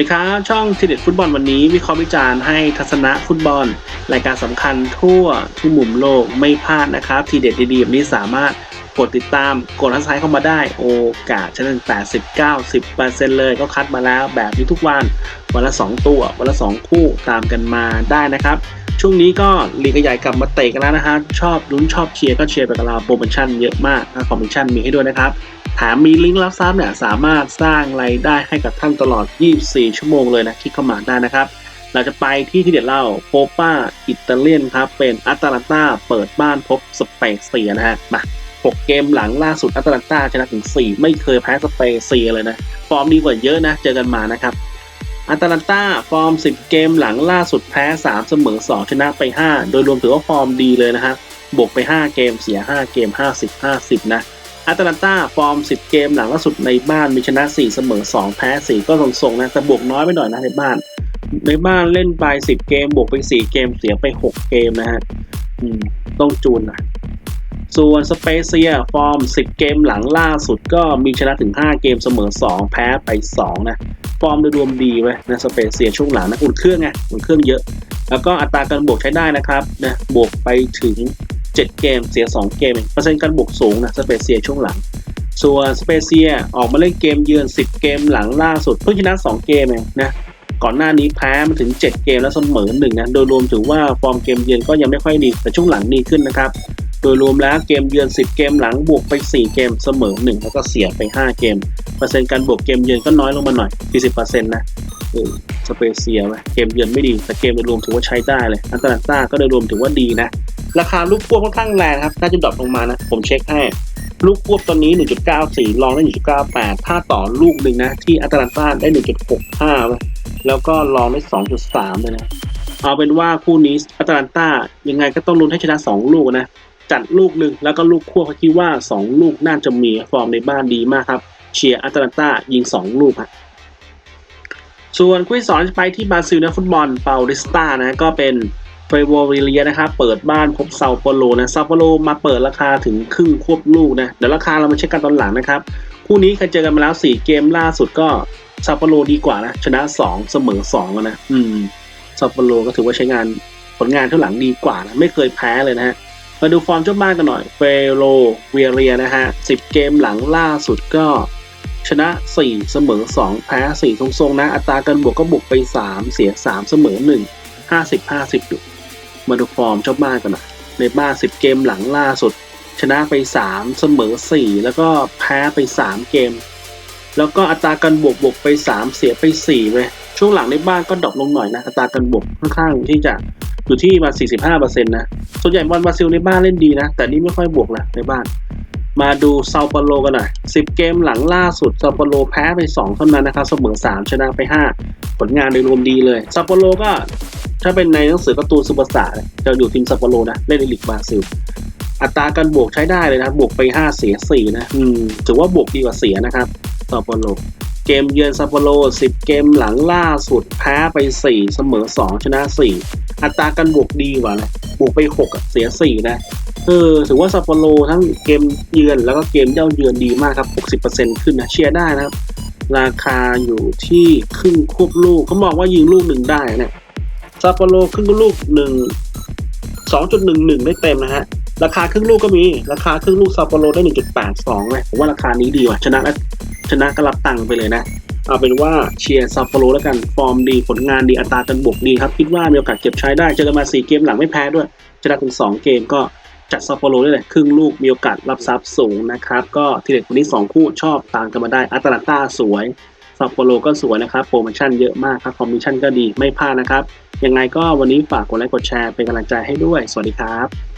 สวัสดีครับ ช่องทีเด็ดฟุตบอลวันนี้ วิเคราะห์วิจารณ์ให้ทัศนะฟุตบอล รายการสำคัญทั่วทุกมุมโลกไม่พลาดนะครับ ทีเด็ดดีๆแบบนี้สามารถกดติดตามกดทักทายเข้ามาได้โอกาสชนะ80 90เลยก็คัดมาแล้วแบบนี้ทุกวัน วันละ 2 ตัว วันละ 2 คู่ตามกันมาได้นะครับ ช่วงนี้ก็ลีกใหญ่กลับมาเตะกันแล้วนะฮะชอบลุ้นชอบเชียร์ก็เชียร์ไปกับเราโปรโมชั่นเยอะมากนะคอมมิชชั่นมีให้ด้วยนะครับแถมมีลิงก์รับทรัพย์เนี่ยสามารถสร้างรายได้ให้กับท่านตลอด 24 ชั่วโมงเลยนะคลิกเข้ามาได้นะครับ เราจะไปที่ที่เด็ดเล่าโปป้าอิตาเลียนครับ เป็นอัตแลนตาเปิดบ้านพบสเปเซียนะฮะมา6เกมหลังล่าสุดอัตแลนตาชนะถึง 4 ไม่เคยแพ้สเปเซียเลยนะ ฟอร์มดีกว่าเยอะนะ เจอกันมานะครับ อัตแลนตาฟอร์ม 10 เกมหลังล่าสุดแพ้ 3 เสมอ 2 ชนะไป 5 โดยรวมถือว่าฟอร์มดีเลยนะฮะบวกไป 5 เกมเสีย 5 เกม 50 50 นะอาตแลนตาฟอร์ม 10 เกมหลังล่าสุดในบ้านมีชนะ 4 เสมอ 2 แพ้ 4 ก็ทรงๆนะแต่บวกน้อยไปหน่อยนะในบ้าน ในบ้านเล่นไป 10 เกม บวกไป 4 เกมเสียไป 6 เกมนะฮะต้องจูนนะส่วนสเปเซียฟอร์ม 10 เกมหลังล่าสุดก็มีชนะถึง 5 เกมเสมอ 2 แพ้ไป 2 นะ ฟอร์มโดยรวมดีไว้นะสเปเซียช่วงหลังนะอุ่นเครื่องไงอุ่นเครื่องเยอะ แล้วก็อัตราการบวกใช้ได้นะครับนะบวกไปถึง 7 เกมเสีย 2 เกมเปอร์เซ็นต์การบวกสูงนะสเปเซียช่วงหลัง ส่วนสเปเซียออกมาเล่นเกมเยือน 10 เกมหลังล่าสุดเพิ่งชนะ 2 เกมเองนะก่อนหน้านี้แพ้มาถึง 7 เกมแล้วเสมอหนึ่งนะโดยรวมถือว่าฟอร์มเกมเยือนก็ยังไม่ค่อยดีแต่ช่วงหลังดีขึ้นนะครับ โดยรวมแล้วเกมเยือน 10 เกมหลังบวกไป 4 เกมเสมอ 1 แล้วก็เสียไป 5 เกม เปอร์เซ็นต์การบวกเกมเยือนก็น้อยลงมาหน่อย 40%นะเออสเปเซียไว้เกมเยือนไม่ดี แต่เกมโดยรวมถือว่าใช้ได้เลยอัตแลนต้าก็โดยรวมถือว่าดีนะ ราคาลูกควบค่อนข้างแรงครับ น่าจะดรอปลงมานะ ผมเช็คให้ ลูกควบตอนนี้ 1.94 ลองได้ 1.98 ถ้าต่อลูกหนึ่งนะ ที่อัตแลนต้าได้ 1.65ไว้แล้วก็ลองได้ 2.3 เลยนะ เอาเป็นว่าคู่นี้อัตแลนต้ายังไงก็ต้องลุ้นให้ชนะ 2 ลูกนะ จัดลูกหนึ่งแล้วก็ลูกควบเขาคิดว่า 2 ลูกน่าจะมีฟอร์มในบ้านดีมากครับ เชียร์อัตแลนตายิง 2 ลูกฮะส่วนคุยสอนไปที่บราซิลนะฟุตบอลเปาลิสตานะก็เป็นเฟโวริเลียนะครับเปิดบ้านพบเซาโปโลนะเซาโปโลมาเปิดราคาถึงครึ่งควบลูกนะเดี๋ยวราคาเรามาเช็คกันตอนหลังนะครับคู่นี้เคยเจอกันมาแล้ว 4 เกมล่าสุดก็เซาโปโลดีกว่านะชนะ 2 เสมอ2อะนะอืมซาโปโลก็ถือว่าใช้งานผลงานเท่าหลังดีกว่านะไม่เคยแพ้เลยนะฮะ มาดูฟอร์มเจ้าบ้านกันหน่อยเฟโรเวียเรียนะฮะ 10 เกมหลังล่าสุดก็ชนะ 4 เสมอ 2 แพ้ 4 ทรงๆ นะ อัตราการบวกก็บวกไป 3 เสีย 3 เสมอ 1 50 50อยู่มาดูฟอร์มเจ้าบ้านกันหน่อยในบ้าน 10 เกมหลังล่าสุด ชนะไป 3 เสมอ 4 แล้วก็แพ้ไป 3 เกม แล้วก็อัตราการบวกบวกไป 3 เสียไป4เว้ยช่วงหลังในบ้านก็ดรอปลงหน่อยนะอัตราการบวกค่อนข้างที่จะ อยู่ที่มา 45%นะส่วนใหญ่บอลบราซิลในบ้านเล่นดีนะ แต่นี่ไม่ค่อยบวกนะในบ้าน มาดูเซาเปโลกันหน่อย 10 เกมหลังล่าสุดเซาเปโลแพ้ไป 2 เท่านั้นนะครับ เสมอ 3 ชนะไป 5 ผลงานโดยรวมดีเลยเซาเปโลก็ถ้าเป็นในหนังสือการ์ตูนซูเปอร์สตาร์จะอยู่ทีมเซาเปโลนะ เล่นในลีกบราซิล อัตราการบวกใช้ได้เลยนะ บวกไป 5 เสีย 4 นะ อืม ถือว่าบวกดีกว่าเสียนะครับเซาเปโลเกมเยือนซัปโปโร10 เกมหลังล่าสุดแพ้ไป 4 เสมอ 2 ชนะ 4 อัตราการบวกดีกว่านะบวกไป6อะเสีย4นะเออถือว่าซัปโปโรทั้งเกมเยือนแล้วก็เกมเย่าเยือนดีมากครับ 60%ขึ้นนะเชียร์ได้นะครับ ราคาอยู่ที่ครึ่งควบลูกเขาบอกว่ายิงลูกหนึ่งได้นี่ยซัปโปโรครึ่งลูกหนึ่ง2.11ได้เต็มนะฮะราคาครึ่งลูกก็มี ราคาครึ่งลูกซัปโปโรได้1.82เลยผมว่าราคานี้ดีว่ะชนะชนะก็รับตังค์ไปเลยนะ เอาเป็นว่าเชียร์ซัปโปโรแล้วกัน ฟอร์มดีผลงานดีอัตราการบวกดีครับคิดว่ามีโอกาสเก็บใช้ได้เจอกันมา 4 เกมหลังไม่แพ้ด้วยชนะถึง 2 เกมก็จัดซัปโปโรได้เลยครึ่งลูกมีโอกาสรับทรัพย์สูงนะครับ ก็ทีเด็ดวันนี้ 2 คู่ชอบตามกันมาได้อัตแลนตาสวยซัปโปโรก็สวยนะครับโปรโมชั่นเยอะมากครับคอมมิชชั่นก็ดีไม่พลาดนะครับยังไงก็วันนี้ฝากกดไลค์กดแชร์เป็นกำลังใจให้ด้วย สวัสดีครับ